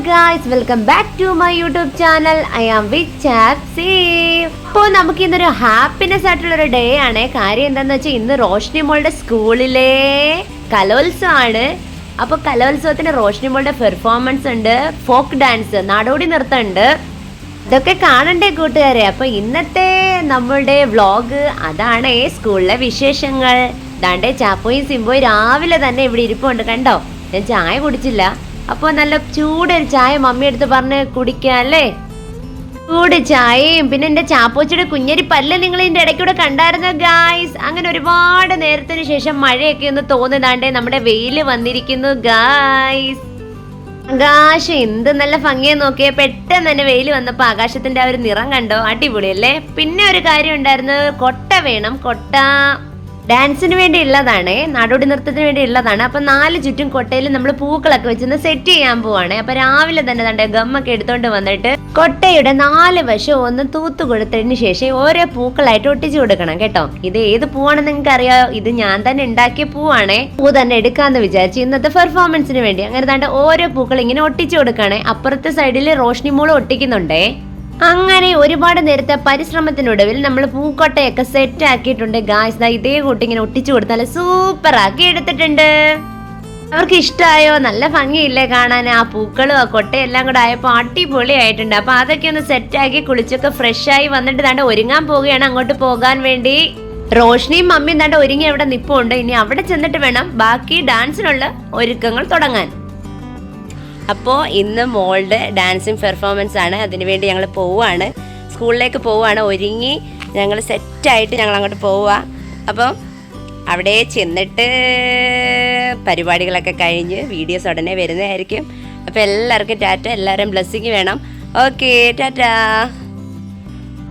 Guys welcome back to my YouTube channel I am with ചാപ്സി അപ്പോൾ നമുക്ക് ഇന്നൊരു happiness ആയിട്ടുള്ള ഒരു ഡേ ആണ്. കാര്യം എന്താണെന്ന് വെച്ചാൽ ഇന്ന് റോഷ്നി മോളുടെ സ്കൂളിലെ കലോത്സവമാണ്. അപ്പോൾ കലോത്സവത്തിന് റോഷ്നി മോളുടെ പെർഫോമൻസ് ഉണ്ട് ഫോക്ക് ഡാൻസ് നാടോടി നൃത്തം ഉണ്ട് ഇതൊക്കെ കാണണ്ടേ കൂട്ടുകാരെ? അപ്പോൾ ഇന്നത്തെ നമ്മളുടെ വ്ളോഗ് അതാണ് സ്കൂളിലെ വിശേഷങ്ങൾ. ദാണ്ടേ ചാപ്പോയും സിംബോയും രാവിലെ തന്നെ ഇവിടെ ഇരിപ്പുണ്ട്. കണ്ടോ? ഞാൻ ചായ കുടിച്ചില്ല. അപ്പോൾ നല്ല ചൂടൊരു ചായ മമ്മി എടുത്ത് പറഞ്ഞ് കുടിക്കാം അല്ലേ? ചൂട് ചായയും പിന്നെ എന്റെ ചാപ്പോച്ചിയുടെ കുഞ്ഞരി പല്ല നിങ്ങൾ ഇതിന്റെ ഇടയ്ക്കൂടെ കണ്ടായിരുന്നു ഗായ്സ് അങ്ങനെ ഒരുപാട് നേരത്തിന് ശേഷം മഴയൊക്കെ ഒന്ന് തോന്നുന്നാണ്ടേ നമ്മുടെ വെയിൽ വന്നിരിക്കുന്നു ഗായ്സ് ആകാശം എന്ത് നല്ല ഭംഗിയെ നോക്കിയേ. പെട്ടെന്ന് തന്നെ വെയിൽ വന്നപ്പോൾ ആകാശത്തിന്റെ ആ ഒരു നിറം കണ്ടോ? അടിപൊളിയല്ലേ? പിന്നെ ഒരു കാര്യം ഉണ്ടായിരുന്നു കൊട്ട വേണം കൊട്ട. ഡാൻസിന് വേണ്ടി ഉള്ളതാണ് നാടോടി നൃത്തത്തിന് വേണ്ടി ഉള്ളതാണ് അപ്പൊ നാല് ചുറ്റും കൊട്ടയിൽ നമ്മൾ പൂക്കളൊക്കെ വെച്ച് സെറ്റ് ചെയ്യാൻ പോവാണ്. അപ്പൊ രാവിലെ തന്നെ തന്റെ ഗമ്മൊക്കെ എടുത്തോണ്ട് വന്നിട്ട് കൊട്ടയുടെ നാല് വശം ഒന്ന് തൂത്തു കൊടുത്തതിന് ശേഷം ഓരോ പൂക്കളായിട്ട് ഒട്ടിച്ചു കൊടുക്കണം കേട്ടോ. ഇത് ഏത് പൂവാണെന്ന് നിങ്ങൾക്ക് അറിയാമോ ഇത് ഞാൻ തന്നെ ഉണ്ടാക്കിയ പൂവാണേ. പൂ തന്നെ എടുക്കാന്ന് വിചാരിച്ചു ഇന്നത്തെ പെർഫോമൻസിന് വേണ്ടി. അങ്ങനെ തന്നെ ഓരോ പൂക്കൾ ഇങ്ങനെ ഒട്ടിച്ചു കൊടുക്കണേ. അപ്പുറത്തെ സൈഡിൽ റോഷ്നി മോൾ ഒട്ടിക്കുന്നുണ്ടേ. അങ്ങനെ ഒരുപാട് നേരത്തെ പരിശ്രമത്തിനൊടുവിൽ നമ്മൾ പൂക്കോട്ടയൊക്കെ സെറ്റ് ആക്കിയിട്ടുണ്ട്. ഗായ്സ് ഇതേ കൂട്ടി ഇങ്ങനെ ഒട്ടിച്ചു കൊടുത്താൽ സൂപ്പർ ആക്കി എടുത്തിട്ടുണ്ട്. അവർക്ക് ഇഷ്ടമായോ നല്ല ഭംഗിയില്ലേ കാണാൻ. ആ പൂക്കളും ആ കൊട്ടയും എല്ലാം കൂടെ ആയപ്പോൾ അടിപൊളിയായിട്ടുണ്ട് അപ്പൊ അതൊക്കെ ഒന്ന് സെറ്റ് ആക്കി കുളിച്ചൊക്കെ ഫ്രഷ് ആയി വന്നിട്ട് താണ്ട് ഒരുങ്ങാൻ പോവുകയാണ് അങ്ങോട്ട് പോകാൻ വേണ്ടി. റോഷ്നിയും മമ്മിയും താണ്ട് ഒരുങ്ങി അവിടെ നിപ്പുണ്ട്. ഇനി അവിടെ ചെന്നിട്ട് വേണം ബാക്കി ഡാൻസിനുള്ള ഒരുക്കങ്ങൾ തുടങ്ങാൻ. അപ്പോൾ ഇന്ന് മോളുടെ ഡാൻസിങ് പെർഫോമൻസ് ആണ്. അതിനുവേണ്ടി ഞങ്ങൾ പോവുകയാണ് സ്കൂളിലേക്ക് പോവുകയാണ് ഒരുങ്ങി ഞങ്ങൾ സെറ്റായിട്ട് ഞങ്ങൾ അങ്ങോട്ട് പോവുക അപ്പോൾ അവിടെ ചെന്നിട്ട് പരിപാടികളൊക്കെ കഴിഞ്ഞ് വീഡിയോസ് ഉടനെ വരുന്നതായിരിക്കും. അപ്പോൾ എല്ലാവർക്കും ടാറ്റ എല്ലാവരും ബ്ലെസ്സിങ് വേണം. Okay tata.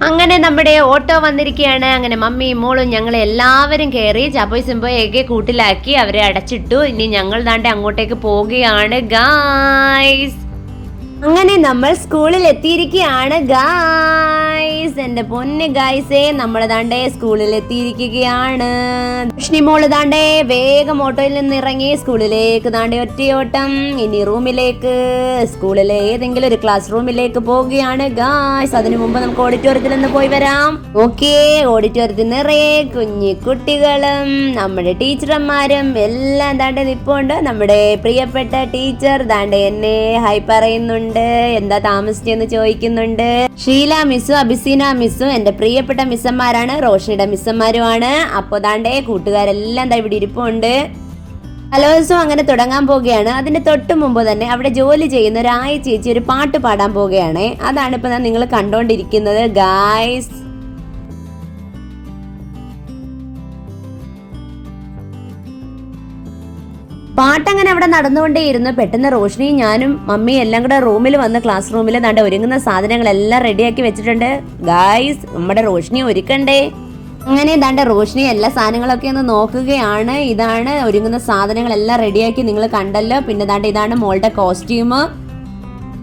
അങ്ങനെ നമ്മുടെ ഓട്ടോ വന്നിരിക്കുകയാണ്. അങ്ങനെ മമ്മിയും മോളും ഞങ്ങൾ എല്ലാവരും കയറി ചാപ്പോയി സിംബോയൊക്കെ കൂട്ടിലാക്കി അവരെ അടച്ചിട്ടു. ഇനി ഞങ്ങൾ ദാണ്ടെ അങ്ങോട്ടേക്ക് പോവുകയാണ് ഗായ്സ് അങ്ങനെ നമ്മൾ സ്കൂളിൽ എത്തിയിരിക്കുകയാണ് ഗായ്സ് എന്റെ പൊന്ന് ഗായ്സേ നമ്മൾ ദാണ്ടെ സ്കൂളിൽ എത്തിയിരിക്കുകയാണ്. ലക്ഷ്മി താണ്ടേ വേഗം ഓട്ടോയിൽ നിന്ന് ഇറങ്ങി സ്കൂളിലേക്ക് ദാണ്ടെ ഒറ്റയോട്ടം. ഇനി റൂമിലേക്ക് സ്കൂളിലെ ഏതെങ്കിലും ഒരു ക്ലാസ് റൂമിലേക്ക് പോവുകയാണ് ഗായ്സ് അതിനു മുമ്പ് നമുക്ക് ഓഡിറ്റോറിയത്തിൽ നിന്ന് പോയി വരാം. ഓക്കെ ഓഡിറ്റോറിയത്തിൽ നിറയെ കുഞ്ഞു കുട്ടികളും നമ്മുടെ ടീച്ചർമാരും എല്ലാം താണ്ടേ നിപ്പുണ്ട്. നമ്മുടെ പ്രിയപ്പെട്ട ടീച്ചർ താണ്ടേ എന്നെ ഹൈ പറയുന്നുണ്ട്. എന്താ താമസിച്ചെന്ന് ചോദിക്കുന്നുണ്ട്. ഷീല മിസ്സും അബിസീന മിസ്സും എന്റെ പ്രിയപ്പെട്ട മിസ്സന്മാരാണ്. റോഷനിയുടെ മിസ്സന്മാരുമാണ്. അപ്പൊ താണ്ടേ കൂട്ടുകാരെല്ലാം ദാ ഇവിടെ ഇരിപ്പുണ്ട്. കലോത്സവം അങ്ങനെ തുടങ്ങാൻ പോവുകയാണ്. അതിന്റെ തൊട്ട് മുമ്പ് തന്നെ അവിടെ ജോലി ചെയ്യുന്ന ഒരു ആയ ചേച്ചി ഒരു പാട്ട് പാടാൻ പോവുകയാണ്. അതാണ് ഇപ്പൊ നിങ്ങൾ കണ്ടോണ്ടിരിക്കുന്നത് ഗായ്സ് പാട്ടങ്ങനെ അവിടെ നടന്നുകൊണ്ടേയിരുന്നു. പെട്ടെന്ന് റോഷിനിയും ഞാനും മമ്മിയും എല്ലാം കൂടെ റൂമിൽ വന്ന് ക്ലാസ് റൂമിൽ നാണ്ട് ഒരുങ്ങുന്ന സാധനങ്ങളെല്ലാം റെഡിയാക്കി വെച്ചിട്ടുണ്ട്. ഗായ്സ് നമ്മുടെ റോഷിനി ഒരുക്കണ്ടേ? അങ്ങനെ ദാണ്ട റോഷിനി എല്ലാ സാധനങ്ങളൊക്കെ ഒന്ന് നോക്കുകയാണ്. ഇതാണ് ഒരുങ്ങുന്ന സാധനങ്ങളെല്ലാം റെഡിയാക്കി നിങ്ങൾ കണ്ടല്ലോ. പിന്നെ ദാണ്ട ഇതാണ് മോളുടെ കോസ്റ്റ്യൂം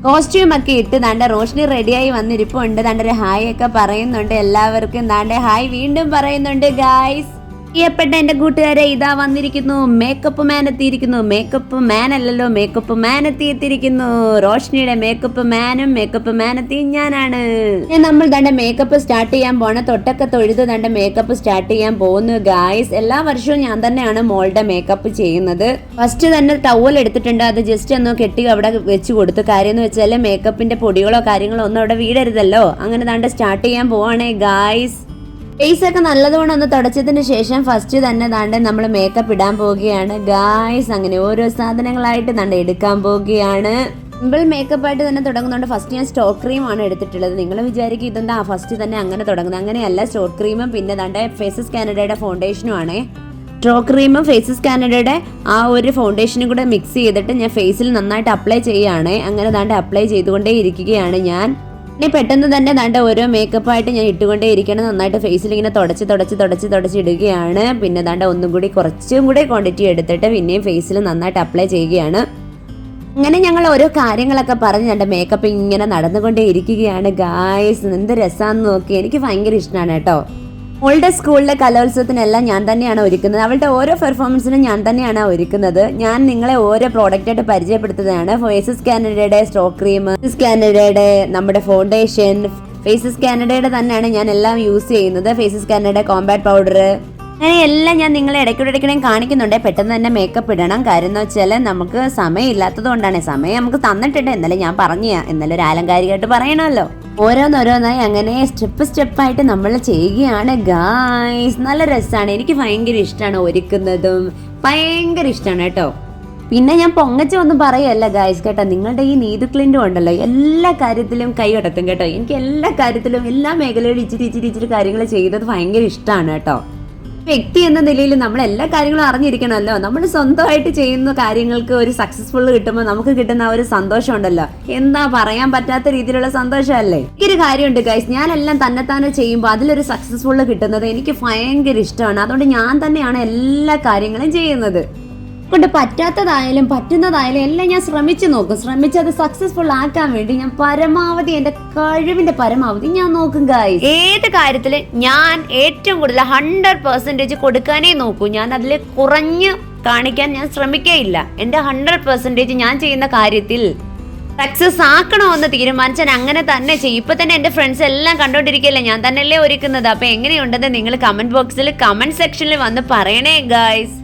കോസ്റ്റ്യൂം ഒക്കെ ഇട്ട് ദാണ്ട റോഷിനി റെഡിയായി വന്നിരിപ്പുണ്ട്. ദാണ്ട ഒരു ഹായ് ഒക്കെ പറയുന്നുണ്ട് എല്ലാവർക്കും. ദാണ്ട ഹായ് വീണ്ടും പറയുന്നുണ്ട് ഗായ്സ് പ്രിയപ്പെട്ട എന്റെ കൂട്ടുകാരെ ഇതാ വന്നിരിക്കുന്നു. മേക്കപ്പ് മാൻ എത്തിയിരിക്കുന്നു. മേക്കപ്പ് മാൻ അല്ലല്ലോ. മേക്കപ്പ് മാൻ എത്തിയെത്തിയിരിക്കുന്നു റോഷ്നിയുടെ മേക്കപ്പ് മാനും മേക്കപ്പ് മാൻ എത്തി ഞാനാണ്. നമ്മൾ തന്റെ മേക്കപ്പ് സ്റ്റാർട്ട് ചെയ്യാൻ പോണ. തൊട്ടൊക്കെ തൊഴുത് തന്റെ മേക്കപ്പ് സ്റ്റാർട്ട് ചെയ്യാൻ പോകുന്നു ഗായ്സ് എല്ലാ വർഷവും ഞാൻ തന്നെയാണ് മോളുടെ മേക്കപ്പ് ചെയ്യുന്നത്. ഫസ്റ്റ് തന്നെ ടവൽ എടുത്തിട്ടുണ്ട്. അത് ജസ്റ്റ് ഒന്ന് കെട്ടി അവിടെ വെച്ച് കൊടുത്തു. കാര്യം എന്ന് വെച്ചാൽ മേക്കപ്പിന്റെ പൊടികളോ കാര്യങ്ങളോ ഒന്നും അവിടെ വീടരുതല്ലോ. അങ്ങനെ താണ്ട് സ്റ്റാർട്ട് ചെയ്യാൻ പോവാണേ ഗായ്സ് ഫേസ് ഒക്കെ നല്ലതുകൊണ്ട് ഒന്ന് തുടച്ചതിന് ശേഷം ഫസ്റ്റ് തന്നെ താണ്ട് നമ്മൾ മേക്കപ്പ് ഇടാൻ പോവുകയാണ്. ഗായ്സ് അങ്ങനെ ഓരോ സാധനങ്ങളായിട്ട് ദാണ്ട് എടുക്കാൻ പോവുകയാണ്. സിമ്പിൾ മേക്കപ്പ് ആയിട്ട് തന്നെ തുടങ്ങുന്നുണ്ട് ഫസ്റ്റ് ഞാൻ സ്റ്റോക്ക് ക്രീമാണ് എടുത്തിട്ടുള്ളത്. നിങ്ങൾ വിചാരിക്കും ഇതെന്താ ഫസ്റ്റ് തന്നെ അങ്ങനെ തുടങ്ങുന്നത്. അങ്ങനെയല്ല സ്റ്റോക്ക് ക്രീമും പിന്നെ താണ്ടെ ഫേസസ് കാനഡയുടെ ഫൗണ്ടേഷനും ആണേ. സ്ട്രോക്ക് ക്രീമും ഫേസസ് കാനഡയുടെ ആ ഒരു ഫൗണ്ടേഷനും കൂടെ മിക്സ് ചെയ്തിട്ട് ഞാൻ ഫേസിൽ നന്നായിട്ട് അപ്ലൈ ചെയ്യുകയാണ് അങ്ങനെ ദാണ്ട് അപ്ലൈ ചെയ്തുകൊണ്ടേ ഇരിക്കുകയാണ് ഞാൻ. ഇനി പെട്ടെന്ന് തന്നെ നല്ല ഓരോ മേക്കപ്പ് ആയിട്ട് ഞാൻ ഇട്ടുകൊണ്ടേ ഇരിക്കണം. നന്നായിട്ട് ഫേസിൽ ഇങ്ങനെ തുടച്ച് തുടച്ച് തുടച്ച് തുടച്ച് ഇടുകയാണ്. പിന്നെ ദാണ്ട ഒന്നും കൂടി കുറച്ചും കൂടി ക്വാണ്ടിറ്റി എടുത്തിട്ട് പിന്നെയും ഫേസിൽ നന്നായിട്ട് അപ്ലൈ ചെയ്യുകയാണ്. അങ്ങനെ ഞങ്ങൾ ഓരോ കാര്യങ്ങളൊക്കെ പറഞ്ഞ് എന്റെ മേക്കപ്പ് ഇങ്ങനെ നടന്നുകൊണ്ടേ ഇരിക്കുകയാണ്. ഗായ്സ് എന്ത് രസമാണെന്ന് നോക്കി. എനിക്ക് ഭയങ്കര ഇഷ്ടമാണ് കേട്ടോ. അവളുടെ സ്കൂളിലെ കലോത്സവത്തിനെല്ലാം ഞാൻ തന്നെയാണ് ഒരുക്കുന്നത്. അവളുടെ ഓരോ പെർഫോമൻസിനും ഞാൻ തന്നെയാണ് ഒരുക്കുന്നത്. ഞാൻ നിങ്ങളെ ഓരോ പ്രോഡക്റ്റ് ആയിട്ട് പരിചയപ്പെടുത്തുന്നതാണ്. ഫേസസ് കാനഡയുടെ സ്ട്രോക്ക് ക്രീം കാനഡയുടെ നമ്മുടെ ഫൗണ്ടേഷൻ ഫേസസ് കാനഡയുടെ തന്നെയാണ് ഞാൻ എല്ലാം യൂസ് ചെയ്യുന്നത്. ഫേസസ് കാനഡയുടെ കോമ്പാക്ട് പൗഡർ അങ്ങനെ എല്ലാം ഞാൻ നിങ്ങളെ ഇടയ്ക്കൂടെ ഇടയ്ക്കിടെ കാണിക്കുന്നുണ്ട്. പെട്ടെന്ന് തന്നെ മേക്കപ്പ് ഇടണം. കാര്യം എന്ന് വെച്ചാൽ നമുക്ക് സമയം ഇല്ലാത്തത് കൊണ്ടാണ്. സമയം നമുക്ക് തന്നിട്ടുണ്ട്. എന്നാലും ഞാൻ പറഞ്ഞു എന്നാലും ഒരു ആലങ്കാരികമായിട്ട് പറയണമല്ലോ. ഓരോന്നോരോന്നായി അങ്ങനെ സ്റ്റെപ്പ് സ്റ്റെപ്പായിട്ട് നമ്മൾ ചെയ്യുകയാണ്. ഗായ്സ് നല്ല രസമാണ് എനിക്ക് ഭയങ്കര ഇഷ്ടമാണ് ഒരുക്കുന്നതും. ഭയങ്കര ഇഷ്ടമാണ് കേട്ടോ. പിന്നെ ഞാൻ പൊങ്ങച്ച ഒന്നും പറയല്ല ഗായ്സ് കേട്ടോ. നിങ്ങളുടെ ഈ നീതുക്ലിന്റെ ഉണ്ടല്ലോ എല്ലാ കാര്യത്തിലും കൈ കടത്തും കേട്ടോ. എനിക്ക് എല്ലാ കാര്യത്തിലും എല്ലാ മേഖലയിലും ഇച്ചിരി ഇച്ചിരി ഇച്ചിരി കാര്യങ്ങൾ ചെയ്തത് ഭയങ്കര ഇഷ്ടമാണ് കേട്ടോ. വ്യക്തി എന്ന നിലയിൽ നമ്മൾ എല്ലാ കാര്യങ്ങളും അറിഞ്ഞിരിക്കണമല്ലോ. നമ്മൾ സ്വന്തമായിട്ട് ചെയ്യുന്ന കാര്യങ്ങൾക്ക് ഒരു സക്സസ്ഫുൾ കിട്ടുമ്പോൾ നമുക്ക് കിട്ടുന്ന ആ ഒരു സന്തോഷം ഉണ്ടല്ലോ. എന്താ പറയാൻ പറ്റാത്ത രീതിയിലുള്ള സന്തോഷമല്ലേ? എനിക്കൊരു കാര്യമുണ്ട് ഗൈസ് ഞാനെല്ലാം തന്നെ ചെയ്യുമ്പോൾ അതിലൊരു സക്സസ്ഫുൾ കിട്ടുന്നത് എനിക്ക് ഭയങ്കര ഇഷ്ടമാണ്. അതുകൊണ്ട് ഞാൻ തന്നെയാണ് എല്ലാ കാര്യങ്ങളും ചെയ്യുന്നത്. കൊണ്ട് പറ്റാത്തതായാലും പറ്റുന്നതായാലും എല്ലാം ഞാൻ ശ്രമിച്ചു നോക്കും. ശ്രമിച്ച് അത് സക്സസ്ഫുൾ ആക്കാൻ വേണ്ടി ഞാൻ പരമാവധി എന്റെ കഴിവിന്റെ പരമാവധി ഞാൻ നോക്കും ഗായ്സ് ഏത് കാര്യത്തിൽ ഞാൻ ഏറ്റവും കൂടുതൽ ഹൺഡ്രഡ് പെർസെന്റേജ് കൊടുക്കാനേ നോക്കൂ. ഞാൻ അതിൽ കുറഞ്ഞ് കാണിക്കാൻ ഞാൻ ശ്രമിക്കുകയില്ല എന്റെ ഹൺഡ്രഡ് പെർസെന്റേജ് ഞാൻ ചെയ്യുന്ന കാര്യത്തിൽ സക്സസ് ആക്കണമെന്ന് തീരുമാനിച്ചാൽ അങ്ങനെ തന്നെ ചെയ്യും. ഇപ്പൊ തന്നെ എന്റെ ഫ്രണ്ട്സ് എല്ലാം കണ്ടോണ്ടിരിക്കല്ലേ? ഞാൻ തന്നെയല്ലേ ഒരുക്കുന്നത്. അപ്പൊ എങ്ങനെയുണ്ടെന്ന് നിങ്ങൾ കമന്റ് ബോക്സിൽ കമന്റ് സെക്ഷനിൽ വന്ന് പറയണേ ഗായ്സ്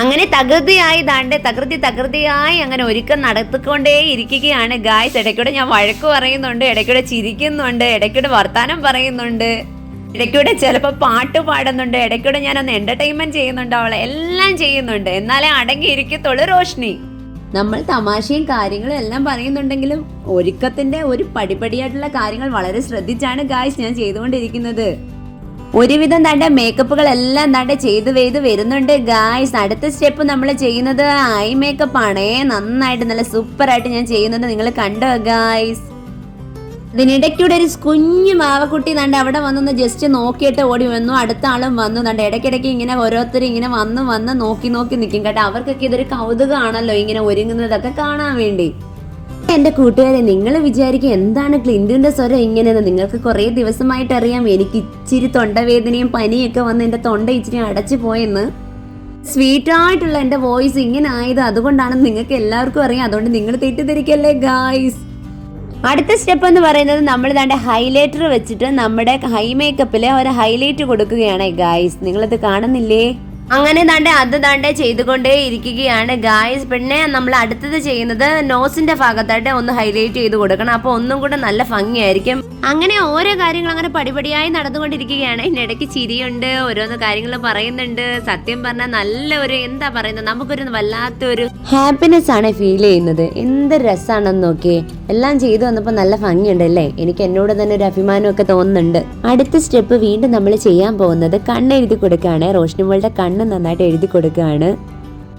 അങ്ങനെ തകൃതിയായി ദാണ്ട് തകൃതി തകൃതിയായി അങ്ങനെ ഒരുക്കം നടത്തിക്കൊണ്ടേ ഇരിക്കുകയാണ്. ഗായ്സ് ഇടയ്ക്കൂടെ ഞാൻ വഴക്ക് പറയുന്നുണ്ട് ഇടയ്ക്കൂടെ ചിരിക്കുന്നുണ്ട് ഇടയ്ക്കൂടെ വർത്താനം പറയുന്നുണ്ട് ഇടയ്ക്കൂടെ ചിലപ്പോൾ പാട്ട് പാടുന്നുണ്ട് ഇടയ്ക്കൂടെ ഒന്ന് എന്റർടൈൻമെന്റ് ചെയ്യുന്നുണ്ട് അവളെ എല്ലാം ചെയ്യുന്നുണ്ട്. എന്നാലേ അടങ്ങിയിരിക്കത്തുള്ളൂ റോഷ്നി. നമ്മൾ തമാശയും കാര്യങ്ങളും എല്ലാം പറയുന്നുണ്ടെങ്കിലും ഒരുക്കത്തിന്റെ ഒരു പടിപടിയായിട്ടുള്ള കാര്യങ്ങൾ വളരെ ശ്രദ്ധിച്ചാണ് ഗായ്സ് ഞാൻ ചെയ്തുകൊണ്ടിരിക്കുന്നത്. ഒരുവിധം തന്റെ മേക്കപ്പുകൾ എല്ലാം തന്റെ ചെയ്ത് ചെയ്ത് വരുന്നുണ്ട്. ഗായ്സ് അടുത്ത സ്റ്റെപ്പ് നമ്മൾ ചെയ്യുന്നത് ഐ മേക്കപ്പ് ആണ്. നന്നായിട്ട് നല്ല സൂപ്പർ ആയിട്ട് ഞാൻ ചെയ്യുന്നുണ്ട്. നിങ്ങൾ കണ്ടോ ഗായ്സ് ഇതിനിടയ്ക്കൂടെ ഒരു കുഞ്ഞു മാവക്കുട്ടി നണ്ട് അവിടെ വന്നൊന്ന് ജസ്റ്റ് നോക്കിയിട്ട് ഓടി വന്നു. അടുത്ത ആളും വന്നു. നണ്ട് ഇടയ്ക്കിടയ്ക്ക് ഇങ്ങനെ ഓരോരുത്തർ ഇങ്ങനെ വന്ന് വന്ന് നോക്കി നോക്കി നിൽക്കും കേട്ടോ. അവർക്കൊക്കെ ഇതൊരു കൗതുകമാണല്ലോ ഇങ്ങനെ ഒരുങ്ങുന്നതൊക്കെ കാണാൻ വേണ്ടി. എന്റെ കൂട്ടുകാരെ നിങ്ങൾ വിചാരിക്കും എന്താണ് ക്ലിന്റിന്റെ സ്വരം ഇങ്ങനെയെന്ന്. നിങ്ങൾക്ക് കുറേ ദിവസമായിട്ട് അറിയാം എനിക്ക് ഇച്ചിരി തൊണ്ടവേദനയും പനിയൊക്കെ വന്ന് എന്റെ തൊണ്ട ഇച്ചിരി അടച്ചു പോയെന്ന്. സ്വീറ്റ് ആയിട്ടുള്ള എന്റെ വോയിസ് ഇങ്ങനെ ആയത് അതുകൊണ്ടാണെന്ന് നിങ്ങൾക്ക് എല്ലാവർക്കും അറിയാം. അതുകൊണ്ട് നിങ്ങൾ തെറ്റിദ്ധരിക്കല്ലേ ഗായ്സ് അടുത്ത സ്റ്റെപ്പ് എന്ന് പറയുന്നത് നമ്മൾ ഇതാണ്ട് ഹൈലൈറ്റർ വെച്ചിട്ട് നമ്മുടെ ഹൈ മേക്കപ്പിലെ ഒരു ഹൈലൈറ്റ് കൊടുക്കുകയാണ് ഗായ്സ് നിങ്ങളത് കാണുന്നില്ലേ? അങ്ങനെ ദാണ്ടെ അത് ദാണ്ടെ ചെയ്തുകൊണ്ടേ ഇരിക്കുകയാണ്. ഗായ്സ് പിന്നെ നമ്മൾ അടുത്തത് ചെയ്യുന്നത് നോസിന്റെ ഭാഗത്തായിട്ട് ഒന്ന് ഹൈലൈറ്റ് ചെയ്ത് കൊടുക്കണം. അപ്പൊ ഒന്നും കൂടെ നല്ല ഭംഗിയായിരിക്കും. അങ്ങനെ ഓരോ കാര്യങ്ങൾ അങ്ങനെ പടിപടിയായി നടന്നുകൊണ്ടിരിക്കുകയാണ്. ഇതിനിടയ്ക്ക് ചിരിയുണ്ട് ഓരോന്ന് കാര്യങ്ങൾ പറയുന്നുണ്ട്. സത്യം പറഞ്ഞാൽ നല്ല ഒരു എന്താ പറയുന്നത്? നമുക്കൊരു വല്ലാത്തൊരു ഹാപ്പിനെസ് ആണ് ഫീൽ ചെയ്യുന്നത്. എന്ത് രസാണെന്ന് നോക്കിയേ. എല്ലാം ചെയ്തു വന്നപ്പോൾ നല്ല ഭംഗിയുണ്ട് അല്ലേ? എനിക്ക് എന്നോട് തന്നെ ഒരു അഭിമാനമൊക്കെ തോന്നുന്നുണ്ട്. അടുത്ത സ്റ്റെപ്പ് വീണ്ടും നമ്മൾ ചെയ്യാൻ പോകുന്നത് കണ്ണെഴുതി കൊടുക്കുകയാണ്. റോഷ്നിമോളുടെ കണ്ണ് നന്നായിട്ട് എഴുതി കൊടുക്കുകയാണ്.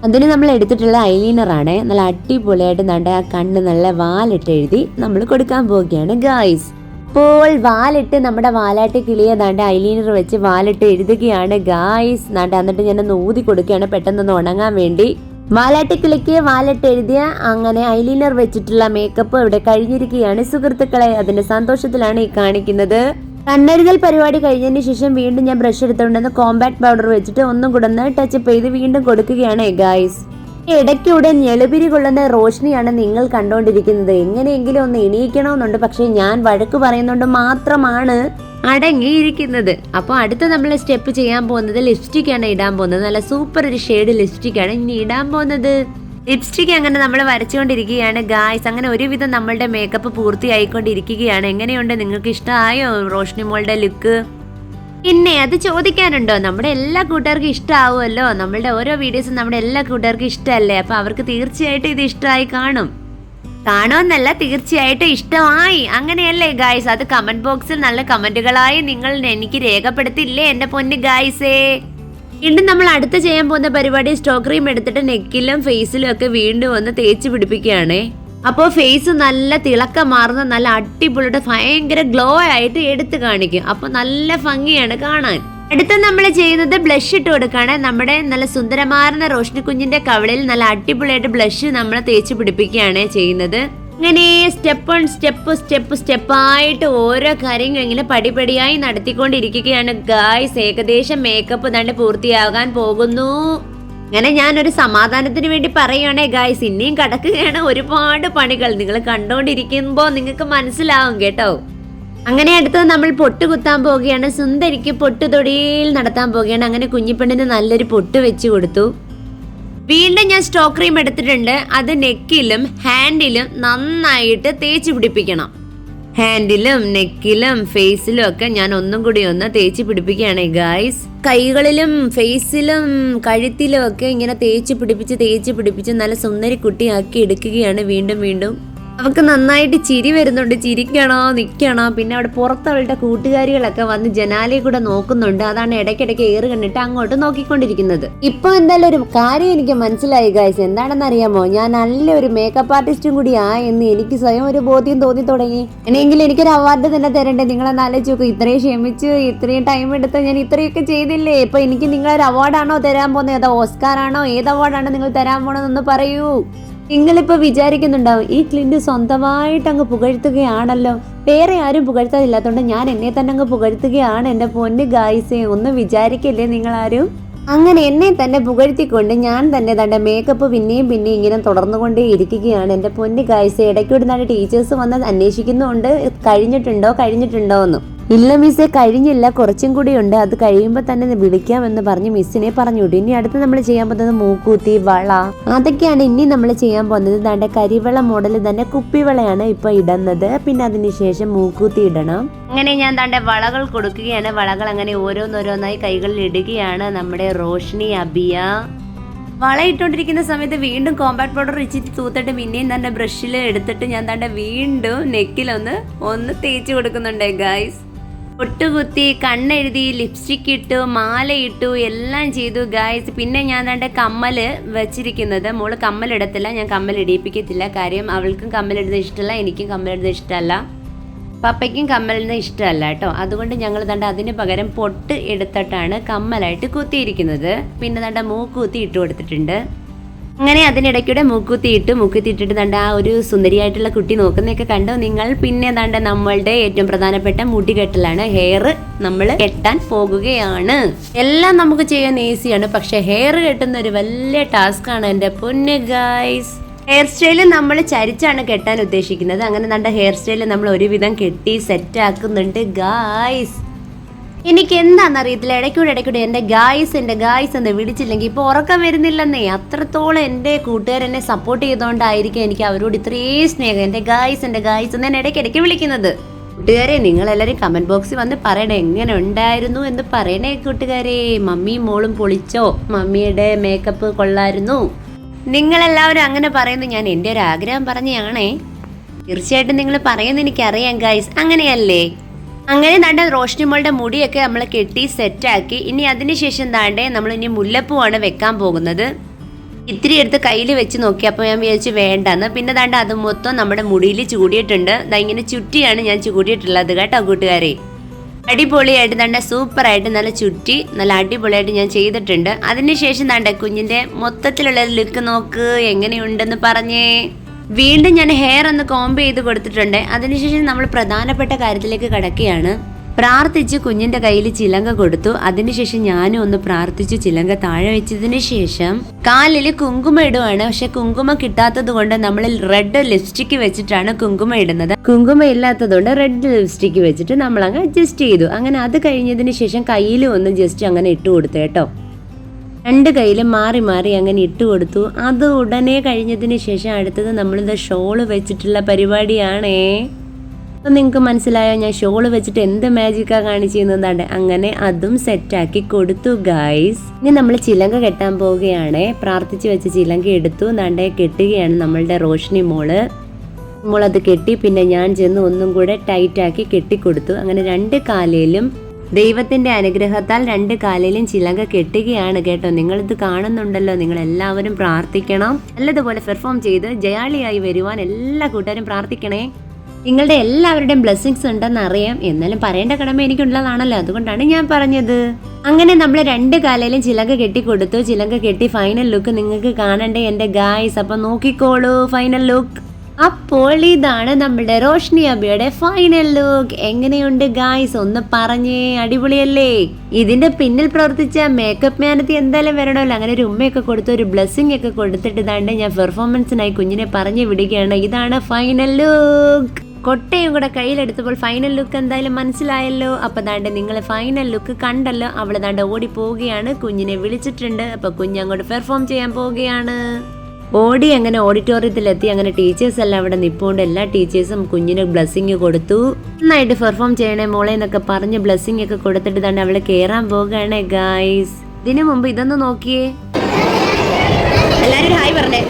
അതിന് നമ്മൾ എടുത്തിട്ടുള്ള ഐലൈനർ ആണ്. നല്ല അടിപൊളിയായിട്ട് ആ കണ്ണ് നല്ല വാലിട്ട് എഴുതി നമ്മൾ കൊടുക്കാൻ പോവുകയാണ് ഗായ്സ് ഇപ്പോൾ വാലിട്ട് നമ്മുടെ വാലായിട്ട് കിളിയ നട ഐലൈനർ വെച്ച് വാലിട്ട് എഴുതുകയാണ് ഗായ്സ് നട എന്നിട്ട് ഞാൻ ഊതി കൊടുക്കുകയാണ് പെട്ടെന്നൊന്ന് ഉണങ്ങാൻ വേണ്ടി. വാലാട്ട് കിളിക്ക് വാലിട്ട് എഴുതിയ അങ്ങനെ ഐലൈനർ വെച്ചിട്ടുള്ള മേക്കപ്പ് ഇവിടെ കഴിഞ്ഞിരിക്കുകയാണ്. സുഹൃത്തുക്കളെ അതിന്റെ സന്തോഷത്തിലാണ് ഈ കാണിക്കുന്നത്. കണ്ണെഴുതൽ പരിപാടി കഴിഞ്ഞതിന് ശേഷം വീണ്ടും ഞാൻ ബ്രഷ് എടുത്തുകൊണ്ടെന്ന് കോമ്പാക്ട് പൗഡർ വെച്ചിട്ട് ഒന്നും കൂടെ ഒന്ന് ടച്ചപ്പ് ചെയ്ത് വീണ്ടും കൊടുക്കുകയാണ് ഗായ്സ് ഇടയ്ക്കൂടെ ഞെളുപിരി കൊള്ളുന്ന റോഷ്നിയാണ് നിങ്ങൾ കണ്ടുകൊണ്ടിരിക്കുന്നത് എങ്ങനെയെങ്കിലും ഒന്ന് എണീക്കണമെന്നുണ്ട്. പക്ഷെ ഞാൻ വഴക്ക് പറയുന്നുണ്ട് മാത്രമാണ് അടങ്ങിയിരിക്കുന്നത്. അപ്പോൾ അടുത്ത നമ്മൾ സ്റ്റെപ്പ് ചെയ്യാൻ പോകുന്നത് ലിപ്സ്റ്റിക്കാണ് ഇടാൻ പോകുന്നത്. നല്ല സൂപ്പർ ഒരു ഷെയ്ഡ് ലിപ്സ്റ്റിക്കാണ് ഇനി ഇടാൻ പോകുന്നത്. ലിപ്സ്റ്റിക് അങ്ങനെ നമ്മൾ വരച്ചുകൊണ്ടിരിക്കുകയാണ്. ഗായ്സ് അങ്ങനെ ഒരുവിധം നമ്മളുടെ മേക്കപ്പ് പൂർത്തിയായിക്കൊണ്ടിരിക്കുകയാണ്. എങ്ങനെയുണ്ട്? നിങ്ങൾക്ക് ഇഷ്ടമായോ റോഷ്നി മോളുടെ ലുക്ക് പിന്നെ അത് ചോദിക്കാനുണ്ടോ? നമ്മുടെ എല്ലാ കൂട്ടുകാർക്കും ഇഷ്ടമാവുമല്ലോ. നമ്മളുടെ ഓരോ വീഡിയോസും നമ്മുടെ എല്ലാ കൂട്ടുകാർക്കും ഇഷ്ടമല്ലേ? അപ്പൊ അവർക്ക് തീർച്ചയായിട്ടും ഇത് ഇഷ്ടമായി കാണും. കാണുമെന്നല്ല തീർച്ചയായിട്ടും ഇഷ്ടമായി. അങ്ങനെയല്ലേ ഗായ്സ് അത് കമന്റ് ബോക്സിൽ നല്ല കമന്റുകളായി നിങ്ങൾ എനിക്ക് രേഖപ്പെടുത്തില്ലേ എന്റെ പൊന്ന് ഗായ്സേ വീണ്ടും നമ്മൾ അടുത്ത് ചെയ്യാൻ പോകുന്ന പരിപാടി സ്റ്റോക്ക് ക്രീം എടുത്തിട്ട് നെക്കിലും ഫേസിലും ഒക്കെ വീണ്ടും ഒന്ന് തേച്ച് പിടിപ്പിക്കുകയാണേ. അപ്പോൾ ഫേസ് നല്ല തിളക്കം മാറുന്ന നല്ല അടിപൊളിയുടെ ഭയങ്കര ഗ്ലോ ആയിട്ട് എടുത്തു കാണിക്കും. അപ്പോൾ നല്ല ഭംഗിയാണ് കാണാൻ. അടുത്ത നമ്മൾ ചെയ്യുന്നത് ബ്ലഷ് ഇട്ട് കൊടുക്കുകയാണ്. നമ്മുടെ നല്ല സുന്ദരമാർന്ന റോഷ്നി കുഞ്ഞിന്റെ കവളിൽ നല്ല അടിപൊളിയായിട്ട് ബ്ലഷ് നമ്മൾ തേച്ച് പിടിപ്പിക്കുകയാണ് ചെയ്യുന്നത്. അങ്ങനെ സ്റ്റെപ്പ് ഓൺ സ്റ്റെപ്പ് സ്റ്റെപ്പ് സ്റ്റെപ്പായിട്ട് ഓരോ കാര്യങ്ങൾ ഇങ്ങനെ പടിപടിയായി നടത്തിക്കൊണ്ടിരിക്കുകയാണ്. ഗായ്സ് ഏകദേശം മേക്കപ്പ് തന്നെ പൂർത്തിയാകാൻ പോകുന്നു. അങ്ങനെ ഞാനൊരു സമാധാനത്തിന് വേണ്ടി പറയുകയാണേ. ഗായ്സ് ഇനിയും കിടക്കുകയാണ് ഒരുപാട് പണികൾ. നിങ്ങൾ കണ്ടോണ്ടിരിക്കുമ്പോൾ നിങ്ങൾക്ക് മനസ്സിലാവും കേട്ടോ. അങ്ങനെ അടുത്തത് നമ്മൾ പൊട്ട് കുത്താൻ പോവുകയാണ്. സുന്ദരിക്ക് പൊട്ട് തൊടിയിൽ നടത്താൻ പോവുകയാണ്. അങ്ങനെ കുഞ്ഞിപ്പെണ്ണിന് നല്ലൊരു പൊട്ട് വെച്ച് കൊടുത്തു. വീണ്ടും ഞാൻ സ്റ്റോക്ക് ക്രീം എടുത്തിട്ടുണ്ട്. അത് നെക്കിലും ഹാൻഡിലും നന്നായിട്ട് തേച്ച് പിടിപ്പിക്കണം. ഹാൻഡിലും നെക്കിലും ഫേസിലും ഒക്കെ ഞാൻ ഒന്നും കൂടി ഒന്ന് തേച്ച് പിടിപ്പിക്കുകയാണ് ഗായ്സ് കൈകളിലും ഫേസിലും കഴുത്തിലും ഒക്കെ ഇങ്ങനെ തേച്ച് പിടിപ്പിച്ച് തേച്ച് പിടിപ്പിച്ച് നല്ല സുന്ദരി കുട്ടിയാക്കി എടുക്കുകയാണ്. വീണ്ടും വീണ്ടും. അവൾക്ക് നന്നായിട്ട് ചിരി വരുന്നുണ്ട്. ചിരിക്കണോ നിൽക്കണോ പിന്നെ അവിടെ പുറത്ത് അവളുടെ കൂട്ടുകാരികളൊക്കെ വന്ന് ജനാലയിൽ കൂടെ നോക്കുന്നുണ്ട്. അതാണ് ഇടയ്ക്കിടയ്ക്ക് ഏറ് കണ്ടിട്ട് അങ്ങോട്ട് നോക്കിക്കൊണ്ടിരിക്കുന്നത്. ഇപ്പൊ എന്തായാലും ഒരു കാര്യം എനിക്ക് മനസ്സിലായി കാഴ്ച എന്താണെന്ന് അറിയാമോ ഞാൻ നല്ലൊരു മേക്കപ്പ് ആർട്ടിസ്റ്റും കൂടിയാ എന്ന് എനിക്ക് സ്വയം ഒരു ബോധ്യം തോന്നി തുടങ്ങി. എനിക്ക് എനിക്കൊരു അവാർഡ് തന്നെ തരണ്ടേ? നിങ്ങളെ നാലോചിച്ച് നോക്കും. ഇത്രയും ക്ഷമിച്ച് ഇത്രയും ടൈം എടുത്ത് ഞാൻ ഇത്രയൊക്കെ ചെയ്തില്ലേ? ഇപ്പൊ എനിക്ക് നിങ്ങളൊരു അവാർഡാണോ തരാൻ പോകുന്നത് ഏതാ ഓസ്കാർ ആണോ? ഏത് അവാർഡാണോ നിങ്ങൾ തരാൻ പോണെന്നൊന്ന് പറയൂ. നിങ്ങളിപ്പോ വിചാരിക്കുന്നുണ്ടാവും ഈ ക്ലിന്റ് സ്വന്തമായിട്ട് അങ്ങ് പുകഴ്ത്തുകയാണല്ലോ. വേറെ ആരും പുകഴ്ത്താതില്ലാത്തതുകൊണ്ട് ഞാൻ എന്നെ തന്നെ അങ്ങ് പുകഴ്ത്തുകയാണ് എന്റെ പൊന്ന് ഗായ്സേ. ഒന്ന് നിങ്ങൾ നിങ്ങളാരും? അങ്ങനെ എന്നെ തന്നെ പുകഴ്ത്തിക്കൊണ്ട് ഞാൻ തന്നെ തന്റെ മേക്കപ്പ് പിന്നെയും പിന്നെയും ഇങ്ങനെ തുടർന്നുകൊണ്ടേ ഇരിക്കുകയാണ്. എന്റെ പൊന്ന് ഗായ്സേ ഇടയ്ക്കൂടെ തന്നെ ടീച്ചേഴ്സ് വന്ന് അന്വേഷിക്കുന്നുണ്ട്. കഴിഞ്ഞിട്ടുണ്ടോ? കഴിഞ്ഞിട്ടുണ്ടോ എന്നും ഇല്ല മിസ്സേ കഴിഞ്ഞില്ല. കുറച്ചും കൂടി ഉണ്ട് അത് കഴിയുമ്പോൾ തന്നെ വിളിക്കാമെന്ന് പറഞ്ഞ് മിസ്സിനെ പറഞ്ഞു വിട്ടു ഇനി അടുത്ത് നമ്മൾ ചെയ്യാൻ പോകുന്നത് മൂക്കൂത്തി വള. അതൊക്കെയാണ് ഇനി നമ്മൾ ചെയ്യാൻ പോകുന്നത്. ദാണ്ടെ കരിവള മോഡൽ തന്നെ കുപ്പിവളയാണ് ഇപ്പൊ ഇടുന്നത്. പിന്നെ അതിനുശേഷം മൂക്കൂത്തി ഇടണം. അങ്ങനെ ഞാൻ ദാണ്ടെ വളകൾ കൊടുക്കുകയാണ്. വളകൾ അങ്ങനെ ഓരോന്നോരോന്നായി കൈകളിൽ ഇടുകയാണ് നമ്മുടെ റോഷ്നി അബിയ. വള ഇട്ടുകൊണ്ടിരിക്കുന്ന സമയത്ത് വീണ്ടും കോമ്പാക്ട് പൗഡർ ഇച്ചിട്ട് തൂത്തിട്ട് പിന്നെയും തന്റെ ബ്രഷിൽ എടുത്തിട്ട് ഞാൻ തന്റെ വീണ്ടും നെക്കിലൊന്ന് ഒന്ന് തേച്ച് കൊടുക്കുന്നുണ്ട് ഗായ്സ് ഒട്ടുകുത്തി കണ്ണെഴുതി ലിപ്സ്റ്റിക് ഇട്ടു മാല ഇട്ടു എല്ലാം ചെയ്തു. ഗായ്സ് പിന്നെ ഞാൻ തന്റെ കമ്മൽ വെച്ചിരിക്കുന്നത്. മോൾ കമ്മലിടത്തില്ല ഞാൻ കമ്മൽ ഇടിയിപ്പിക്കത്തില്ല കാര്യം അവൾക്കും കമ്മലിടുന്നത് ഇഷ്ടമല്ല എനിക്കും കമ്മലിടുന്നത് ഇഷ്ടമല്ല പപ്പയ്ക്കും കമ്മലിന് ഇഷ്ടമല്ല കേട്ടോ. അതുകൊണ്ട് ഞങ്ങൾ തണ്ട അതിന് പകരം പൊട്ട് എടുത്തിട്ടാണ് കമ്മലായിട്ട് കുത്തിയിരിക്കുന്നത്. പിന്നെ തണ്ട മൂക്കുത്തി ഇട്ട് കൊടുത്തിട്ടുണ്ട് അങ്ങനെ അതിനിടയ്ക്കൂടെ മുക്കുത്തിയിട്ട് മുക്കുത്തിയിട്ടിട്ട് മൂക്കുത്തി തണ്ട ആ ഒരു സുന്ദരിയായിട്ടുള്ള കുട്ടി നോക്കുന്നതൊക്കെ കണ്ടോ. നിങ്ങൾ പിന്നെ തണ്ട നമ്മളുടെ ഏറ്റവും പ്രധാനപ്പെട്ട മുടി കെട്ടലാണ് ഹെയർ നമ്മൾ കെട്ടാൻ പോകുകയാണ്. എല്ലാം നമുക്ക് ചെയ്യാൻ ഈസിയാണ്. പക്ഷെ ഹെയർ കെട്ടുന്ന ഒരു വലിയ ടാസ്ക് ആണ് എന്റെ പൊന്ന് ഗൈസ് ഹെയർ സ്റ്റൈൽ നമ്മൾ ചരിച്ചാണ് കെട്ടാൻ ഉദ്ദേശിക്കുന്നത്. അങ്ങനെ നമ്മുടെ ഹെയർ സ്റ്റൈൽ നമ്മൾ ഒരുവിധം കെട്ടി സെറ്റ് ആക്കുന്നുണ്ട് ഗായ്സ്. എനിക്ക് എന്താണെന്ന് അറിയത്തില്ല ഇടയ്ക്കൂടെ ഇടയ്ക്കൂടെ എന്റെ ഗായ്സ് എന്റെ ഗായ്സ് എന്ന് വിളിച്ചില്ലെങ്കിൽ ഇപ്പോൾ ഉറക്കം വരുന്നില്ലെന്നേ. അത്രത്തോളം എന്റെ കൂട്ടുകാർ എന്നെ സപ്പോർട്ട് ചെയ്തുകൊണ്ടായിരിക്കും എനിക്ക് അവരോട് ഇത്രയും സ്നേഹം. എന്റെ ഗായ്സ് എന്റെ ഗായ്സ് എന്ന് ഞാൻ ഇടയ്ക്കിടയ്ക്ക് വിളിക്കുന്നത്. കൂട്ടുകാരെ നിങ്ങളെല്ലാവരും കമന്റ് ബോക്സിൽ വന്ന് പറയണേ എങ്ങനെ ഉണ്ടായിരുന്നു എന്ന് പറയണേ കൂട്ടുകാരെ. മമ്മിയും മോളും പൊളിച്ചോ? മമ്മിയുടെ മേക്കപ്പ് കൊള്ളായിരുന്നു. നിങ്ങളെല്ലാവരും അങ്ങനെ പറയുന്നു. ഞാൻ എന്റെ ഒരു ആഗ്രഹം പറഞ്ഞാണേ തീർച്ചയായിട്ടും നിങ്ങൾ പറയുന്നത് എനിക്കറിയാം ഗായ്സ് അങ്ങനെയല്ലേ? അങ്ങനെ ദാണ്ട റോഷ്നിമോളുടെ മുടിയൊക്കെ നമ്മൾ കെട്ടി സെറ്റാക്കി. ഇനി അതിനുശേഷം ദാണ്ടേ നമ്മൾ ഇനി മുല്ലപ്പൂവാണ് വെക്കാൻ പോകുന്നത്. ഇത്തിരി എടുത്ത് കയ്യിൽ വെച്ച് നോക്കി. അപ്പോൾ ഞാൻ വിചാരിച്ചു വേണ്ടെന്ന്. പിന്നെ ദാണ്ട അത് മൊത്തം നമ്മുടെ മുടിയിൽ ചൂടിയിട്ടുണ്ട്. ദാ ഇങ്ങനെ ചുറ്റിയാണ് ഞാൻ ചൂടിയിട്ടുള്ളത് കേട്ടോ കൂട്ടുകാരെ. അടിപൊളിയായിട്ട് തന്നെ സൂപ്പറായിട്ട് നല്ല ചുറ്റി നല്ല അടിപൊളിയായിട്ട് ഞാൻ ചെയ്തിട്ടുണ്ട്. അതിനുശേഷം ദാണ്ട കുഞ്ഞിന്റെ മൊത്തത്തിലുള്ള ലുക്ക് നോക്ക്. എങ്ങനെയുണ്ടെന്ന് പറഞ്ഞേ. വീണ്ടും ഞാൻ ഹെയർ ഒന്ന് കോംബ് ചെയ്ത് കൊടുത്തിട്ടുണ്ട്. അതിനുശേഷം നമ്മൾ പ്രധാനപ്പെട്ട കാര്യത്തിലേക്ക് കടക്കുകയാണ്. പ്രാർത്ഥിച്ച് കുഞ്ഞിന്റെ കയ്യിൽ ചിലങ്ക കൊടുത്തു. അതിനുശേഷം ഞാനും ഒന്ന് പ്രാർത്ഥിച്ചു ചിലങ്ക താഴെ വെച്ചതിന് ശേഷം കാലിൽ കുങ്കുമ ഇടുവാണ്. പക്ഷെ കുങ്കുമ കിട്ടാത്തത് കൊണ്ട് നമ്മൾ റെഡ് ലിപ്സ്റ്റിക് വെച്ചിട്ടാണ് കുങ്കുമ ഇടുന്നത്. കുങ്കുമ ഇല്ലാത്തതുകൊണ്ട് റെഡ് ലിപ്സ്റ്റിക് വെച്ചിട്ട് നമ്മൾ അങ്ങ് അഡ്ജസ്റ്റ് ചെയ്തു. അങ്ങനെ അത് കഴിഞ്ഞതിന് ശേഷം കയ്യിൽ ഒന്ന് ജസ്റ്റ് അങ്ങനെ ഇട്ട് കൊടുത്തു കേട്ടോ. രണ്ട് കയ്യിലും മാറി മാറി അങ്ങനെ ഇട്ട് കൊടുത്തു. അത് ഉടനെ കഴിഞ്ഞതിന് ശേഷം അടുത്തത് നമ്മളിത് ഷോൾ വെച്ചിട്ടുള്ള പരിപാടിയാണേ. അപ്പം നിങ്ങൾക്ക് മനസ്സിലായോ? ഞാൻ ഷോൾ വെച്ചിട്ട് എന്ത് മാജിക്കാ കാണിച്ചിരുന്നതാണ്. അങ്ങനെ അതും സെറ്റാക്കി കൊടുത്തു ഗൈസ് ഇനി നമ്മൾ ചിലങ്ക കെട്ടാൻ പോവുകയാണ്. പ്രാർത്ഥിച്ചു വെച്ച് ചിലങ്ക എടുത്തു. നണ്ടേ കെട്ടുകയാണ് നമ്മളുടെ റോഷിനി മോൾ. മോൾ അത് കെട്ടി പിന്നെ ഞാൻ ചെന്ന് ഒന്നും കൂടെ ടൈറ്റാക്കി കെട്ടിക്കൊടുത്തു. അങ്ങനെ രണ്ട് കാലയിലും ദൈവത്തിന്റെ അനുഗ്രഹത്താൽ രണ്ട് കാലിലും ചിലങ്ക കെട്ടുകയാണ് കേട്ടോ. നിങ്ങളിത് കാണുന്നുണ്ടല്ലോ. നിങ്ങൾ എല്ലാവരും പ്രാർത്ഥിക്കണം. നല്ലതുപോലെ പെർഫോം ചെയ്ത് ജയാളിയായി വരുവാൻ എല്ലാ കൂട്ടുകാരും പ്രാർത്ഥിക്കണേ. നിങ്ങളുടെ എല്ലാവരുടെയും ബ്ലെസ്സിങ്സ് ഉണ്ടെന്ന് അറിയാം. എന്നാലും പറയേണ്ട കടമ എനിക്കുള്ളതാണല്ലോ. അതുകൊണ്ടാണ് ഞാൻ പറഞ്ഞത്. അങ്ങനെ നമ്മൾ രണ്ട് കാലയിലും ചിലങ്ക കെട്ടി കൊടുത്തു ചിലങ്ക കെട്ടി ഫൈനൽ ലുക്ക് നിങ്ങൾക്ക് കാണണ്ടേ എന്റെ ഗായ്സ് അപ്പം നോക്കിക്കോളൂ ഫൈനൽ ലുക്ക് അപ്പോൾ ഇതാണ് നമ്മുടെ റോഷ്നി അബിയുടെ ഫൈനൽ ലുക്ക് എങ്ങനെയുണ്ട് ഗായ്സ് ഒന്ന് പറഞ്ഞേ അടിപൊളിയല്ലേ? ഇതിന്റെ പിന്നിൽ പ്രവർത്തിച്ച മേക്കപ്പ് മാനത്തി എന്തായാലും വരണമല്ലോ. അങ്ങനെ ഒരു ഉമ്മയൊക്കെ കൊടുത്ത് ഒരു ബ്ലെസ്സിങ് ഒക്കെ കൊടുത്തിട്ട് ഇതാണ്ട് ഞാൻ പെർഫോമൻസിനായി കുഞ്ഞിനെ പറഞ്ഞു വിടുകയാണ്. ഇതാണ് ഫൈനൽ ലുക്ക് കൊട്ടയും കൂടെ കയ്യിലെടുത്തപ്പോൾ ഫൈനൽ ലുക്ക് എന്തായാലും മനസ്സിലായല്ലോ. അപ്പൊ ദാണ്ട് നിങ്ങൾ ഫൈനൽ ലുക്ക് കണ്ടല്ലോ. അവൾ ദാണ്ട് ഓടി പോവുകയാണ് കുഞ്ഞിനെ വിളിച്ചിട്ടുണ്ട്. അപ്പൊ കുഞ്ഞ് അങ്ങോട്ട് പെർഫോം ചെയ്യാൻ പോവുകയാണ്. ഓടി അങ്ങനെ ഓഡിറ്റോറിയത്തിലെത്തി. അങ്ങനെ ടീച്ചേഴ്സ് എല്ലാം അവിടെ നിപ്പോണ്ട്. എല്ലാ ടീച്ചേഴ്സും കുഞ്ഞിന് ബ്ലെസ്സിങ് കൊടുത്തു. നന്നായിട്ട് പെർഫോം ചെയ്യണേ മോളെ എന്നൊക്കെ പറഞ്ഞ് ബ്ലെസ്സിങ് ഒക്കെ കൊടുത്തിട്ട് തന്നെ അവൾ കേറാൻ പോകുകയാണ് ഗായ്സ് ഇതിനു മുമ്പ് ഇതൊന്ന് നോക്കിയേ. എല്ലാരും ഹായ് പറഞ്ഞേ.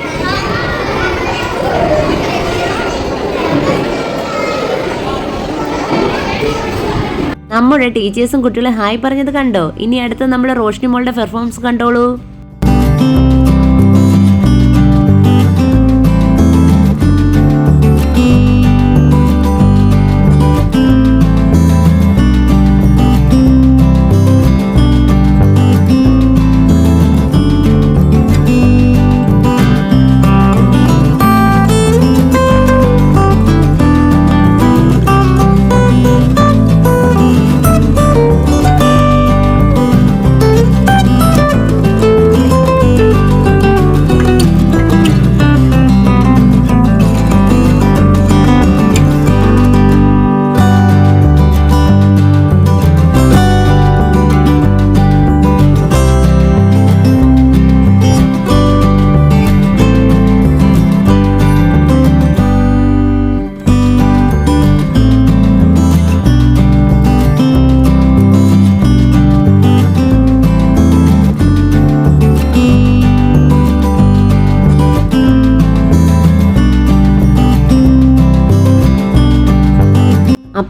നമ്മുടെ ടീച്ചേഴ്സും കുട്ടികളെ ഹായ് പറഞ്ഞത് കണ്ടോ? ഇനി അടുത്ത് നമ്മുടെ റോഷ്നി മോളുടെ പെർഫോമൻസ് കണ്ടോളൂ.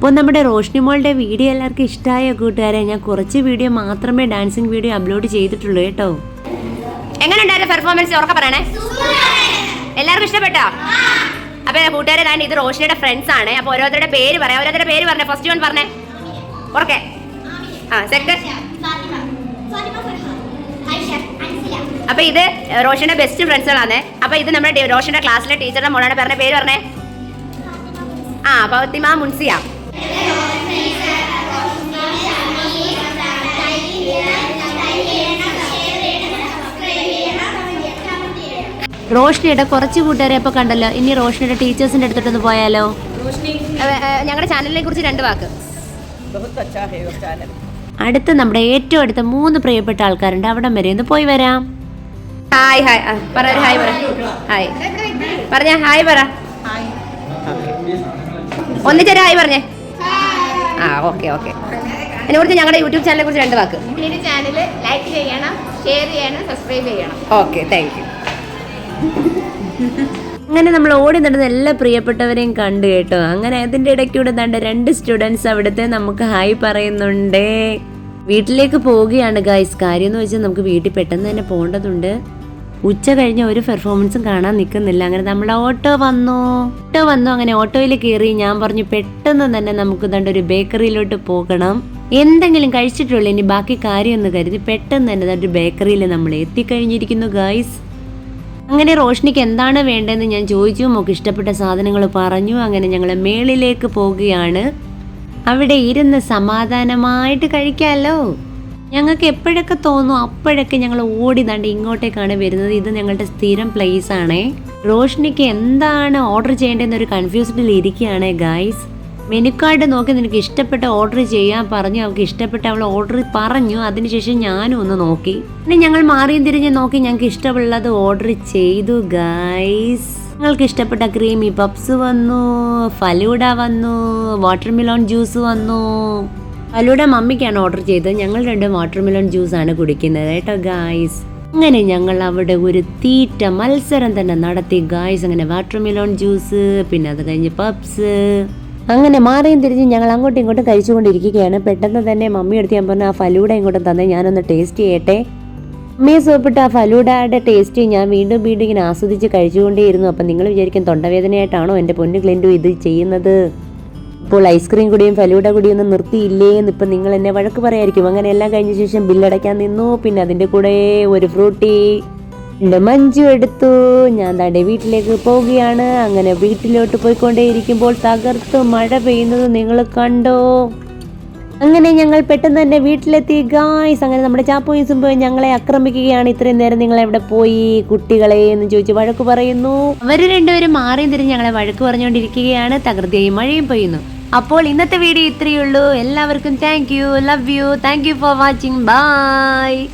അപ്പോൾ നമ്മുടെ റോഷ്നി മോളുടെ വീഡിയോ എല്ലാവർക്കും ഇഷ്ടമായ കൂട്ടുകാരെ? ഞാൻ കുറച്ച് വീഡിയോ മാത്രമേ ഡാൻസിങ് വീഡിയോ അപ്ലോഡ് ചെയ്തിട്ടുള്ളൂ കേട്ടോ. എങ്ങനെയുണ്ടായിരുന്നു പെർഫോമൻസ് ഉറക്കെ പറയണേ. എല്ലാവർക്കും ഇഷ്ടപ്പെട്ടോ? അപ്പൊ കൂട്ടുകാരെ ഞാൻ ഇത് റോഷ്നിയുടെ ഫ്രണ്ട്സ് ആണ്. അപ്പൊ ഓരോരുത്തരുടെ പേര് പറയാം. ഓരോരുത്തരുടെ പേര് പറഞ്ഞേ. ഫസ്റ്റ് വൺ പറഞ്ഞേ. ഉറക്കെ. ആ സെക്കൻഡ് അപ്പൊ ഇത് റോഷന്റെ ബെസ്റ്റ് ഫ്രണ്ട്സുകളാണ് അപ്പൊ ഇത് നമ്മുടെ റോഷന്റെ ക്ലാസ്സിലെ ടീച്ചറുടെ മോളാണ്. പറഞ്ഞ പേര് പറഞ്ഞേ. ആ ഫൗത്തിമ മുൻസിയ. റോഷ്നിയുടെ കുറച്ച് കൂട്ടുകാരെ ഇപ്പൊ കണ്ടല്ലോ. ഇനി റോഷ്നിയുടെ ടീച്ചേഴ്സിന്റെ അടുത്തോട്ടൊന്ന് പോയാലോ? ഞങ്ങളുടെ ചാനലിനെ കുറിച്ച് രണ്ട് വാക്ക്. അടുത്ത നമ്മുടെ ഏറ്റവും അടുത്ത മൂന്ന് പ്രിയപ്പെട്ട ആൾക്കാരുണ്ട്. അവിടം വരെ ഒന്ന് പോയി വരാം. Hi hi. പറ ഹായ് പറ. ഹായ്. പറഞ്ഞ ഹായ് പറ. ഒന്നിച്ചേരാ ഹായ് പറഞ്ഞേ. ആ ഓക്കെ ഓക്കെ. അതിനെ കുറിച്ച് ഞങ്ങളുടെ യൂട്യൂബ് ചാനലിനെ കുറിച്ച് രണ്ട് വാക്ക്. ചാനൽ ലൈക്ക് ചെയ്യണം ഷെയർ ചെയ്യണം സബ്സ്ക്രൈബ് ചെയ്യണം. ഓക്കെ താങ്ക് യു അങ്ങനെ നമ്മൾ ഓടി നടന്ന എല്ലാ പ്രിയപ്പെട്ടവരെയും കണ്ടു കേട്ടോ. അങ്ങനെ അതിന്റെ ഇടയ്ക്കൂടെ ദാണ്ട് രണ്ട് സ്റ്റുഡൻസ് അവിടുത്തെ നമുക്ക് ഹായ് പറയുന്നുണ്ട്. വീട്ടിലേക്ക് പോവുകയാണ് ഗൈസ് കാര്യം എന്ന് വെച്ചാൽ നമുക്ക് വീട്ടിൽ പെട്ടെന്ന് തന്നെ പോകേണ്ടതുണ്ട്. ഉച്ച കഴിഞ്ഞ ഒരു പെർഫോമൻസും കാണാൻ നിൽക്കുന്നില്ല അങ്ങനെ നമ്മുടെ ഓട്ടോ വന്നു. ഓട്ടോ വന്നു അങ്ങനെ ഓട്ടോയിൽ കയറി ഞാൻ പറഞ്ഞു പെട്ടെന്ന് തന്നെ നമുക്ക് തണ്ട ഒരു ബേക്കറിയിലോട്ട് പോകണം. എന്തെങ്കിലും കഴിച്ചിട്ടുള്ളൂ ഇനി ബാക്കി കാര്യം എന്ന് കരുതി പെട്ടെന്ന് തന്നെ ഒരു ബേക്കറിയിൽ നമ്മൾ എത്തിക്കഴിഞ്ഞിരിക്കുന്നു ഗൈസ് അങ്ങനെ റോഷ്നിക്ക് എന്താണ് വേണ്ടതെന്ന് ഞാൻ ചോദിച്ചു. നമുക്ക് ഇഷ്ടപ്പെട്ട സാധനങ്ങൾ പറഞ്ഞു. അങ്ങനെ ഞങ്ങൾ മേളിലേക്ക് പോവുകയാണ്. അവിടെ ഇരുന്ന് സമാധാനമായിട്ട് കഴിക്കാമല്ലോ ഞങ്ങൾക്ക് എപ്പോഴൊക്കെ തോന്നും അപ്പോഴൊക്കെ ഞങ്ങൾ ഓടി ദണ്ട് ഇങ്ങോട്ടേക്കാണ് വരുന്നത്. ഇത് ഞങ്ങളുടെ സ്ഥിരം പ്ലേസ് ആണേ. റോഷ്നിക്ക് എന്താണ് ഓർഡർ ചെയ്യേണ്ടതെന്നൊരു കൺഫ്യൂസ്ഡിൽ ഇരിക്കുകയാണ് ഗായ്സ് മെനു കാർഡ് നോക്കി നിനക്ക് ഇഷ്ടപ്പെട്ട ഓർഡർ ചെയ്യാൻ പറഞ്ഞു അവൾക്ക് ഇഷ്ടപ്പെട്ട അവൾ ഓർഡർ പറഞ്ഞു. അതിനുശേഷം ഞാനും ഒന്ന് നോക്കി. പിന്നെ ഞങ്ങൾ മാറിയും തിരിഞ്ഞ് നോക്കി ഞങ്ങൾക്ക് ഇഷ്ടമുള്ളത് ഓർഡർ ചെയ്തു ഗായ്സ് ഞങ്ങൾക്ക് ഇഷ്ടപ്പെട്ട ക്രീമി പപ്സ് വന്നു ഫലൂഡ വന്നു വാട്ടർ മിലോൺ ജ്യൂസ് വന്നു. ഫലൂഡ മമ്മിക്കാണ് ഓർഡർ ചെയ്തത്. ഞങ്ങൾ രണ്ട് വാട്ടർ മെലൺ ജ്യൂസ് ആണ് കുടിക്കുന്നത് കേട്ടോ ഗായ്സ് അങ്ങനെ ഞങ്ങൾ അവിടെ ഒരു തീറ്റ മത്സരം തന്നെ നടത്തി ഗായ്സ് അങ്ങനെ വാട്ടർ മെലൺ ജ്യൂസ് പിന്നെ അത് കഴിഞ്ഞ് പപ്സ് അങ്ങനെ മാറിയും തിരിഞ്ഞ് ഞങ്ങൾ അങ്ങോട്ടും ഇങ്ങോട്ടും കഴിച്ചുകൊണ്ടിരിക്കുകയാണ്. പെട്ടെന്ന് തന്നെ മമ്മി എടുത്ത് ഞാൻ പറഞ്ഞു ആ ഫലൂഡ ഇങ്ങോട്ടും തന്നെ ഞാനൊന്ന് ടേസ്റ്റ് ചെയ്യട്ടെ. അമ്മയെ സോപ്പിട്ട് ആ ഫലൂഡയുടെ ടേസ്റ്റ് ഞാൻ വീണ്ടും വീണ്ടും ഇങ്ങനെ ആസ്വദിച്ച് കഴിച്ചുകൊണ്ടേയിരുന്നു. അപ്പം നിങ്ങൾ വിചാരിക്കും തൊണ്ടവേദനയായിട്ടാണോ എന്റെ പൊന്നു ക്ലിന്റു ഇത് ചെയ്യുന്നത്? ഇപ്പോൾ ഐസ്ക്രീം കൂടിയും ഫലൂഡ കുടിയും ഒന്നും നിർത്തിയില്ലേ എന്ന് ഇപ്പം നിങ്ങൾ എന്നെ വഴക്ക് പറയായിരിക്കും. അങ്ങനെ എല്ലാം കഴിഞ്ഞ ശേഷം ബില്ലടയ്ക്കാൻ നിന്നു. പിന്നെ അതിന്റെ കൂടെ ഒരു ഫ്രൂട്ടി എന്റെ എടുത്തു. ഞാൻ തന്റെ വീട്ടിലേക്ക് പോവുകയാണ്. അങ്ങനെ വീട്ടിലോട്ട് പോയിക്കൊണ്ടേയിരിക്കുമ്പോൾ തകർത്ത് മഴ പെയ്യുന്നത് നിങ്ങൾ കണ്ടോ? അങ്ങനെ ഞങ്ങൾ പെട്ടെന്ന് തന്നെ വീട്ടിലെത്തി. ഗായ്സ് അങ്ങനെ നമ്മുടെ ചാപ്പോയിസും പോയി ഞങ്ങളെ ആക്രമിക്കുകയാണ്. ഇത്രയും നേരം നിങ്ങൾ എവിടെ പോയി? കുട്ടികളെ എന്ന് ചോദിച്ച് വഴക്ക് പറയുന്നു. അവർ രണ്ടുപേരും മാറിയും തിരിഞ്ഞ് ഞങ്ങളെ വഴക്ക് പറഞ്ഞുകൊണ്ടിരിക്കുകയാണ്. തകൃതിയായി മഴയും പെയ്യുന്നു. അപ്പോൾ ഇന്നത്തെ വീഡിയോ ഇത്രയേ ഉള്ളൂ. എല്ലാവർക്കും thank you love you thank you for watching bye